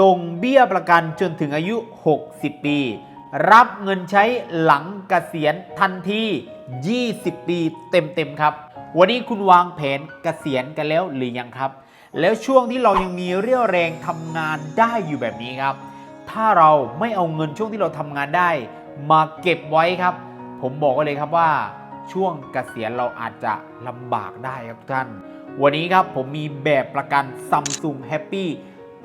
ส่งเบี้ยประกันจนถึงอายุ 60 ปี รับเงินใช้หลังเกษียณทันที 20 ปีเต็มๆครับ วันนี้คุณวางแผนเกษียณกันแล้วหรือยังครับ แล้วช่วงที่เรายังมีเรี่ยวแรงทำงานได้อยู่แบบนี้ครับ ถ้าเราไม่เอาเงินช่วงที่เราทำงานได้ มาเก็บไว้ครับ ผมบอกเลยครับว่าช่วงเกษียณเราอาจจะลำบากได้ครับท่าน วันนี้ครับผมมีแบบประกัน Samsung Happy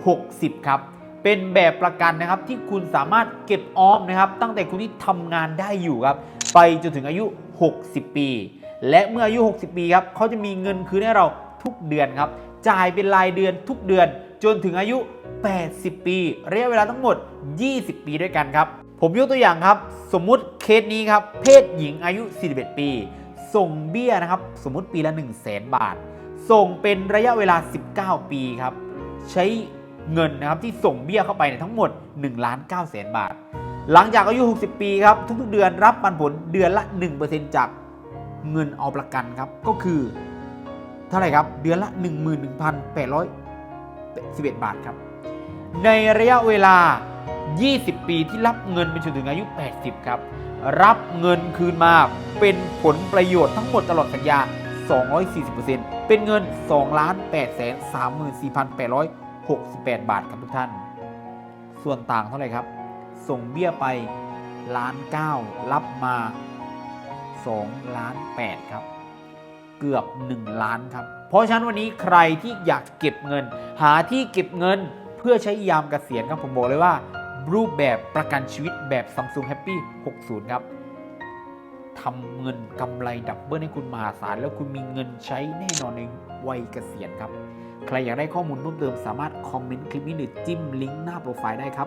60 ครับ เป็นแบบประกันนะครับที่คุณสามารถเก็บออมนะครับ ตั้งแต่คุณที่ทำงานได้อยู่ครับ ไปจนถึงอายุ 60 ปี และเมื่ออายุ 60 ปีครับเขาจะมีเงินคืนให้เราทุกเดือนครับ จ่ายเป็นรายเดือนทุกเดือน จนถึงอายุ 80 ปีระยะเวลาทั้งหมด 20 ปีด้วยกันครับ ผมยกตัวอย่างครับ สมมุติเคสนี้ครับ เพศหญิงอายุ 41 ปี ส่งเบี้ยนะครับ สมมุติปีละ 1 0 0 0 0แบาท ส่งเป็นระยะเวลา 19 ปีครับ ใช้ เงินนะครับที่ส่งเบี้ยเข้าไปเนี่ยทั้งหมด1ล้าน9แสนบาท หลังจากอายุ 60 ปีครับทุกๆเดือนรับปันผลเดือนละ 1%จากเงินเอาประกันครับก็คือเท่าไหร่ครับเดือนละ 11,811 บาทครับ ในระยะเวลา 20 ปีที่รับเงินไปจนถึงอายุ 80 ครับ รับเงินคืนมาเป็นผลประโยชน์ทั้งหมดตลอดสัญญา 240%เป็นเงิน2ล้าน8 แสน34,868 บาทครับทุกท่าน ส่วนต่างเท่าไหร่ครับ ส่งเบี้ยไปล้าน9รับมา2ล้าน8ครับ เกือบ 1 ล้านครับ เพราะฉะนั้นวันนี้ใครที่อยากเก็บเงิน หาที่เก็บเงินเพื่อใช้ยามเกษียณครับผมบอกเลยว่า รูปแบบประกันชีวิตแบบ Samsung Happy 60 ครับทำเงินกำไรดับเบิลให้คุณมหาศาล แล้วคุณมีเงินใช้แน่นอนในวัยเกษียณครับ ใครอยากได้ข้อมูลเพิ่มเติมสามารถคอมเมนต์คลิปนี้หรือจิ้มลิงก์หน้าโปรไฟล์ได้ครับ